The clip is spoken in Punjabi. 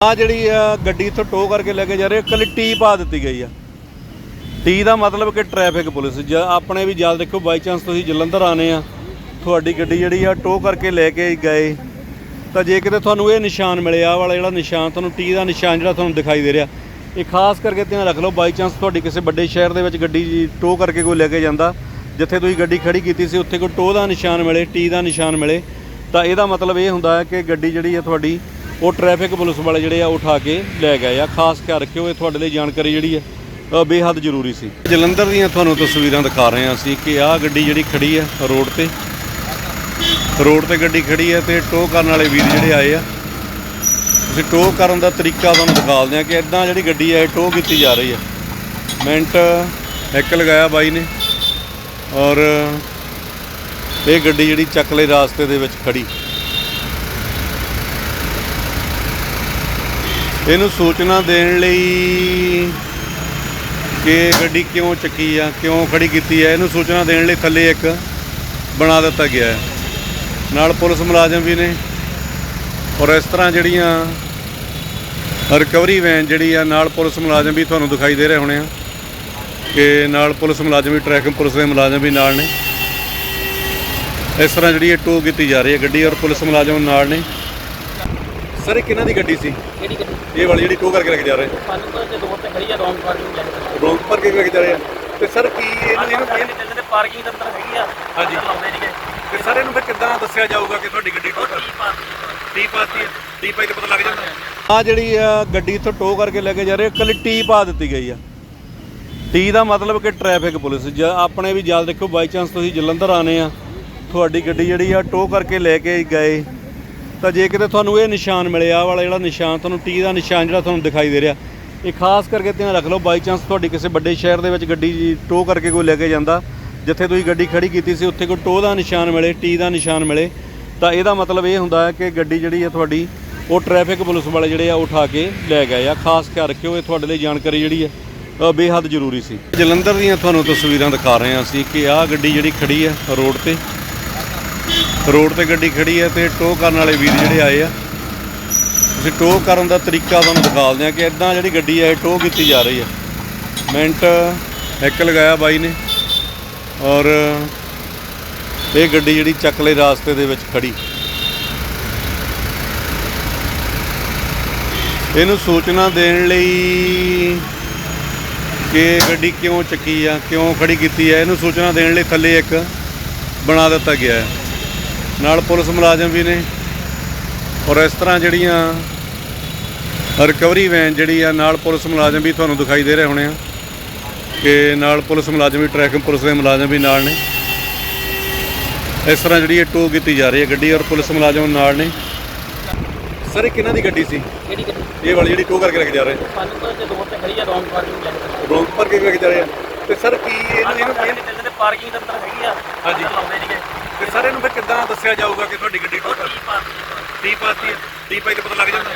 ਆ ਜਿਹੜੀ ਆ ਗੱਡੀ ਇੱਥੋਂ ਟੋ ਕਰਕੇ ਲੈ ਕੇ ਜਾ ਰਹੇ ਕੱਲੀ ਟੀ ਪਾ ਦਿੱਤੀ ਗਈ ਆ। ਟੀ ਦਾ ਮਤਲਬ ਕਿ ਟ੍ਰੈਫਿਕ ਪੁਲਿਸ, ਜ, ਆਪਣੇ ਵੀ ਜਲ ਦੇਖੋ ਬਾਈ ਚਾਂਸ ਤੁਸੀਂ ਜਲੰਧਰ ਆਨੇ ਆ, ਤੁਹਾਡੀ ਗੱਡੀ ਜਿਹੜੀ ਆ ਟੋ ਕਰਕੇ ਲੈ ਕੇ ਗਏ, ਤਾਂ ਜੇ ਕਿਤੇ ਤੁਹਾਨੂੰ ਇਹ ਨਿਸ਼ਾਨ ਮਿਲਿਆ ਆਹ ਵਾਲਾ ਜਿਹੜਾ ਨਿਸ਼ਾਨ, ਤੁਹਾਨੂੰ ਟੀ ਦਾ ਨਿਸ਼ਾਨ ਜਿਹੜਾ ਤੁਹਾਨੂੰ ਦਿਖਾਈ ਦੇ ਰਿਹਾ, ਇਹ ਖਾਸ ਕਰਕੇ ਧਿਆਨ ਰੱਖ ਲਓ ਬਾਈ ਚਾਂਸ ਤੁਹਾਡੀ ਕਿਸੇ ਵੱਡੇ ਸ਼ਹਿਰ ਦੇ ਵਿੱਚ ਗੱਡੀ ਟੋ ਕਰਕੇ ਕੋਈ ਲੈ ਕੇ ਜਾਂਦਾ, ਜਿੱਥੇ ਤੁਸੀਂ ਗੱਡੀ ਖੜੀ ਕੀਤੀ ਸੀ, ਉੱਥੇ ਕੋਈ ਟੋ ਦਾ ਨਿਸ਼ਾਨ ਮਿਲੇ, ਟੀ ਦਾ ਨਿਸ਼ਾਨ ਮਿਲੇ, ਤਾਂ ਇਹਦਾ ਮਤਲਬ ਇਹ ਹੁੰਦਾ ਹੈ ਕਿ ਗੱਡੀ ਜਿਹੜੀ ਹੈ ਤੁਹਾਡੀ ਉਹ ਟ੍ਰੈਫਿਕ ਪੁਲਿਸ ਵਾਲੇ ਜਿਹੜੇ ਆ ਉਠਾ ਕੇ ਲੈ ਗਏ ਆ। ਖਾਸ ਖਿਆਲ ਰੱਖਿਓ, ਇਹ ਤੁਹਾਡੇ ਲਈ ਜਾਣਕਾਰੀ ਜਿਹੜੀ ਹੈ ਬੇਹੱਦ ਜ਼ਰੂਰੀ ਸੀ। ਜਲੰਧਰ ਦੀਆਂ ਤੁਹਾਨੂੰ ਤਸਵੀਰਾਂ ਦਿਖਾ ਰਹੇ ਹਾਂ ਅਸੀਂ ਕਿ ਆਹ ਗੱਡੀ ਜਿਹੜੀ ਖੜੀ ਹੈ ਰੋਡ ਤੇ ਰੋਡ ਤੇ ਗੱਡੀ ਖੜੀ ਹੈ ਤੇ ਟੋ ਕਰਨ ਵਾਲੇ ਵੀਰ ਜਿਹੜੇ ਆਏ ਆ। ਤੁਸੀਂ ਟੋ ਕਰਨ ਦਾ ਤਰੀਕਾ ਤੁਹਾਨੂੰ ਦਿਖਾਉਂਦੇ ਆ ਕਿ ਇਦਾਂ ਜਿਹੜੀ ਗੱਡੀ ਹੈ ਇਹ ਟੋ ਕੀਤੀ ਜਾ ਰਹੀ ਹੈ ਮਿੰਟ ਇੱਕ ਲਗਾਇਆ ਬਾਈ ਨੇ ਔਰ ਇਹ ਗੱਡੀ ਜਿਹੜੀ ਚੱਕਲੇ ਰਾਸਤੇ ਦੇ ਵਿੱਚ ਖੜੀ। ਇਹਨੂੰ ਸੂਚਨਾ ਦੇਣ ਲਈ ਕਿ ਗੱਡੀ ਕਿਉਂ ਚੱਕੀ ਆ, ਕਿਉਂ ਖੜੀ ਕੀਤੀ ਹੈ ਇਹਨੂੰ ਸੂਚਨਾ ਦੇਣ ਲਈ ਥੱਲੇ ਇੱਕ ਬਣਾ ਦਿੱਤਾ ਗਿਆ ਹੈ। ਨਾਲ ਪੁਲਿਸ ਮੁਲਾਜ਼ਮ ਵੀ ਨੇ। ਔਰ ਇਸ ਤਰ੍ਹਾਂ ਜਿਹੜੀਆਂ ਰਿਕਵਰੀ ਵੈਨ ਜਿਹੜੀ ਆ, ਨਾਲ ਪੁਲਿਸ ਮੁਲਾਜ਼ਮ ਵੀ ਤੁਹਾਨੂੰ ਦਿਖਾਈ ਦੇ ਰਹੇ ਹੋਣੇ ਆ। ਕਿ ਨਾਲ ਪੁਲਿਸ ਮੁਲਾਜ਼ਮ ਵੀ ਟ੍ਰੈਫਿਕ ਪੁਲਿਸ ਦੇ ਮੁਲਾਜ਼ਮ ਵੀ ਨਾਲ ਨੇ। ਇਸ ਤਰ੍ਹਾਂ ਜਿਹੜੀ ਇਹ ਟੋ ਕੀਤੀ ਜਾ ਰਹੀ ਹੈ ਗੱਡੀ ਔਰ ਪੁਲਿਸ ਮੁਲਾਜ਼ਮ ਨਾਲ ਨੇ। ਸਰ ਇਹ ਕਿਹਨਾਂ ਦੀ ਗੱਡੀ ਸੀ? ਕਿਹੜੀ ਗੱਡੀ? ਇਹ ਵਾਲੀ ਜਿਹੜੀ ਟੋ ਕਰਕੇ ਲੈ ਕੇ ਜਾ ਰਹੇ? ਸਾਨੂੰ ਤਾਂ ਤੇ ਰੋਡ ਤੇ ਖੜੀ ਆ ਰੌਂਗ ਪਾਰਕਿੰਗ ਲੈ ਕੇ ਰੋਂਗ ਪਰ ਕੇ ਲੈ ਕੇ ਜਾ ਰਹੇ ਆ। ਤੇ ਸਰ ਕੀ ਇਹਨੂੰ ਇਹਨੂੰ ਸਾਡੇ ਤੇ ਪਾਰਕਿੰਗ ਦਾ ਅੰਦਰ ਹੈਗੀ ਆ ਹਾਂਜੀ। ਲਾਉਂਦੇ ਨਹੀਂਗੇ ਤੇ ਸਰ ਇਹਨੂੰ ਫਿਰ ਕਿੱਦਾਂ ਦੱਸਿਆ ਜਾਊਗਾ ਕਿ ਤੁਹਾਡੀ ਗੱਡੀ ਟੋ ਕਰ ਟੀ ਪਾਤੀ ਹੈ। ਟੀ ਪਾਈ ਤੇ ਪਤਾ ਲੱਗ ਜਾਂਦਾ। ਆ ਜਿਹੜੀ ਆ ਗੱਡੀ ਇੱਥੋਂ ਟੋ ਕਰਕੇ ਲੈ ਕੇ ਜਾ ਰਹੇ ਕੱਲੀ ਟੀ ਪਾ ਦਿੱਤੀ ਗਈ ਆ। ਟੀ ਦਾ ਮਤਲਬ ਕਿ ਟ੍ਰੈਫਿਕ ਪੁਲਿਸ। ਜ ਆਪਣੇ ਵੀ ਜਲ ਦੇਖੋ ਬਾਈ ਚਾਂਸ ਤੁਸੀਂ ਜਲੰਧਰ ਆਨੇ ਆ। ਤੁਹਾਡੀ ਗੱਡੀ ਜਿਹੜੀ ਆ ਟੋ ਕਰਕੇ ਲੈ ਕੇ ਗਏ। ਤਾਂ ਜੇ ਕਿਤੇ ਤੁਹਾਨੂੰ ਇਹ ਨਿਸ਼ਾਨ ਮਿਲਿਆ ਆਹ ਵਾਲਾ ਜਿਹੜਾ ਨਿਸ਼ਾਨ ਤੁਹਾਨੂੰ ਟੀ ਦਾ ਨਿਸ਼ਾਨ ਜਿਹੜਾ ਤੁਹਾਨੂੰ ਦਿਖਾਈ ਦੇ ਰਿਹਾ, ਇਹ ਖਾਸ ਕਰਕੇ ਧਿਆਨ ਰੱਖ ਲਓ ਬਾਈ ਚਾਂਸ ਤੁਹਾਡੀ ਕਿਸੇ ਵੱਡੇ ਸ਼ਹਿਰ ਦੇ ਵਿੱਚ ਗੱਡੀ ਟੋ ਕਰਕੇ ਕੋਈ ਲੈ ਕੇ ਜਾਂਦਾ, ਜਿੱਥੇ ਤੁਸੀਂ ਗੱਡੀ ਖੜੀ ਕੀਤੀ ਸੀ, ਉੱਥੇ ਕੋਈ ਟੋ ਦਾ ਨਿਸ਼ਾਨ ਮਿਲੇ, ਟੀ ਦਾ ਨਿਸ਼ਾਨ ਮਿਲੇ, ਤਾਂ ਇਹਦਾ ਮਤਲਬ ਇਹ ਹੁੰਦਾ ਹੈ ਕਿ ਗੱਡੀ ਜਿਹੜੀ ਹੈ ਤੁਹਾਡੀ, ਉਹ ਟ੍ਰੈਫਿਕ ਪੁਲਿਸ ਵਾਲੇ ਜਿਹੜੇ ਆ, ਉਠਾ ਕੇ ਲੈ ਗਏ ਆ। ਖਾਸ ਕਰ ਰੱਖਿਓ, ਇਹ ਤੁਹਾਡੇ ਲਈ ਜਾਣਕਾਰੀ ਜਿਹੜੀ ਹੈ ਬੇਹੱਦ ਜ਼ਰੂਰੀ ਸੀ। ਜਲੰਧਰ ਦੀਆਂ ਤੁਹਾਨੂੰ ਤਸਵੀਰਾਂ ਦਿਖਾ ਰਹੇ ਹਾਂ ਅਸੀਂ ਕਿ ਆਹ ਗੱਡੀ ਜਿਹੜੀ ਖੜੀ ਹੈ ਰੋਡ ਤੇ ਰੋਡ ਤੇ ਗੱਡੀ ਖੜੀ ਹੈ ਤੇ ਟੋ ਕਰਨ ਵਾਲੇ ਵੀਰ ਜਿਹੜੇ ਆਏ ਆ। ਤੁਸੀਂ ਟੋ ਕਰਨ ਦਾ ਤਰੀਕਾ ਤੁਹਾਨੂੰ ਦਿਖਾਉਂਦੇ ਆ ਕਿ ਇਦਾਂ ਜਿਹੜੀ ਗੱਡੀ ਹੈ, ਇਹ ਟੋ ਕੀਤੀ ਜਾ ਰਹੀ ਹੈ। ਮਿੰਟ, ਇੱਕ ਲਗਾਇਆ ਬਾਈ ਨੇ ਔਰ ਇਹ ਗੱਡੀ ਜਿਹੜੀ ਚੱਕਲੇ ਰਾਸਤੇ ਦੇ ਵਿੱਚ ਖੜੀ। ਇਹਨੂੰ ਸੂਚਨਾ ਦੇਣ ਲਈ ਕਿ ਗੱਡੀ ਕਿਉਂ ਚੱਕੀ ਆ, ਕਿਉਂ ਖੜੀ ਕੀਤੀ ਹੈ, ਇਹਨੂੰ ਸੂਚਨਾ ਦੇਣ ਲਈ ਥੱਲੇ ਇੱਕ ਬਣਾ ਦਿੱਤਾ ਗਿਆ ਹੈ। ਨਾਲ ਪੁਲਿਸ ਮੁਲਾਜ਼ਮ ਵੀ ਨੇ। ਔਰ ਇਸ ਤਰ੍ਹਾਂ ਜਿਹੜੀਆਂ ਰਿਕਵਰੀ ਵੈਨ ਜਿਹੜੀ ਆ ਨਾਲ ਪੁਲਿਸ ਮੁਲਾਜ਼ਮ ਵੀ ਤੁਹਾਨੂੰ ਦਿਖਾਈ ਦੇ ਰਹੇ ਹੋਣੇ ਆ। ਕਿ ਨਾਲ ਪੁਲਿਸ ਮੁਲਾਜ਼ਮ ਵੀ ਟ੍ਰੈਫਿਕ ਪੁਲਿਸ ਦੇ ਮੁਲਾਜ਼ਮ ਵੀ ਨਾਲ ਨੇ। ਇਸ ਤਰ੍ਹਾਂ ਜਿਹੜੀ ਇਹ ਟੋ ਕੀਤੀ ਜਾ ਰਹੀ ਹੈ ਗੱਡੀ ਔਰ ਪੁਲਿਸ ਮੁਲਾਜ਼ਮ ਨਾਲ ਨੇ। ਸਰ ਇਹ ਕਿਹਨਾਂ ਦੀ ਗੱਡੀ ਸੀ? ਕਿਹੜੀ ਗੱਡੀ? ਇਹ ਵਾਲੀ ਜਿਹੜੀ ਟੋ ਕਰਕੇ ਲੈ ਕੇ ਜਾ ਰਹੇ। ਸਾਨੂੰ ਤਾਂ ਰੋਡ ਤੇ ਖੜੀ ਆ ਰੌਂਗ ਪਾਰਕਿੰਗ ਲੈ ਕੇ ਰੋਂਗ ਜਾ ਰਹੇ ਆ। ਤੇ ਸਰ ਕੀ ਇਹਨੂੰ ਇਹਨੂੰ ਪਾਰਕਿੰਗ ਦਾ ਅੰਦਰ ਹੈਗੀ ਆ। ਹਾਂਜੀ। ਲਾਉਂਦੇ ਨਹੀਂਗੇ ਤੇ ਸਰ ਇਹਨੂੰ ਫਿਰ ਕਿੱਦਾਂ ਦੱਸਿਆ ਜਾਊਗਾ ਕਿ ਤੁਹਾਡੀ ਗੱਡੀ ਟੋ ਟੀ ਪਾਤੀ ਹੈ ਟੀ ਪਾਈ ਤੇ ਪਤਾ ਲੱਗ ਜਾਂਦਾ।